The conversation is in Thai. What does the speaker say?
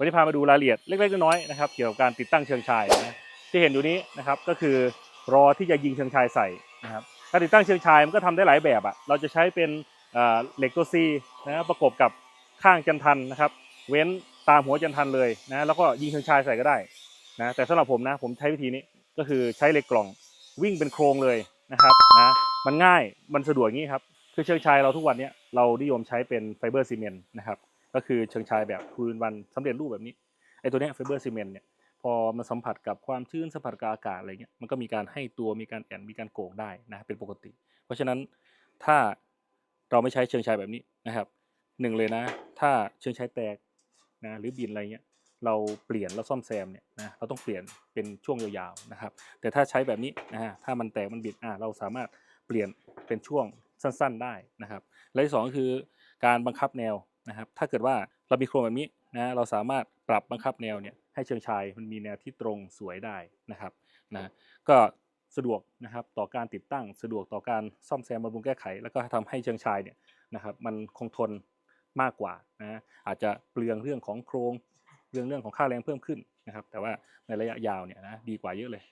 วันนี้พามาดูรายละเอียดเล็กๆน้อยๆนะครับเกี่ยวกับการติดตั้งเชิงชายนะที่เห็นอยู่นี้นะครับก็คือรอที่จะยิงเชิงชายใส่นะครับการติดตั้งเชิงชายมันก็ทำได้หลายแบบอะเราจะใช้เป็นเหล็กตัว C นะประกบกับข้างจันทันนะครับ เว้นตามหัวจันทันเลยนะแล้วก็ยิงเชิงชายใส่ก็ได้นะแต่สำหรับผมนะผมใช้วิธีนี้ก็คือใช้เหล็กกล่องวิ่งเป็นโครงเลยนะครับนะมันง่ายมันสะดวกอย่างนี้ครับคือเชิงชายเราทุกวันนี้เรานิยมใช้เป็นไฟเบอร์ซีเมนต์นะครับ ก็คือเชิงชายแบบคูนวันสำเร็จรูปแบบนี้ไอ้ตัวเนี้ยไฟเบอร์ซีเมนต์เนี่ยพอมันสัมผัสกับความชื้นสัมผัสกับอากาศอะไรเงี้ยมันก็มีการให้ตัวมีการแอนมีการโก่งได้นะเป็นปกติ เพราะฉะนั้นถ้าเราไม่ใช้เชิงชายแบบนี้นะครับหนึ่งเลยนะ ถ้าเชิงชายแตกนะหรือบินอะไรเงี้ยเราเปลี่ยนแล้วซ่อมแซมเนี่ยนะเราต้องเปลี่ยนเป็นช่วงยาวๆนะครับ แต่ถ้าใช้แบบนี้นะฮะถ้ามันแตกมันบิดอะเราสามารถเปลี่ยนเป็นช่วงสั้น ๆได้นะครับและที่สองก็คือการบังคับแนว นะครับ ถ้าเกิดว่าเรามีโครงแบบนี้นะเราสามารถปรับบังคับแนวเนี่ยให้เชิงชายมันมีแนวที่ตรงสวยได้นะครับนะก็สะดวกนะครับต่อการติดตั้งสะดวกต่อการซ่อมแซมบำรุงแก้ไข แล้วก็ทำให้เชิงชายเนี่ยนะครับมันคงทนมากกว่านะอาจจะเปลืองเรื่องของโครงเรื่องเรื่องของค่าแรงเพิ่มขึ้นนะครับ แต่ว่าในระยะยาวเนี่ยนะดีกว่าเยอะเลย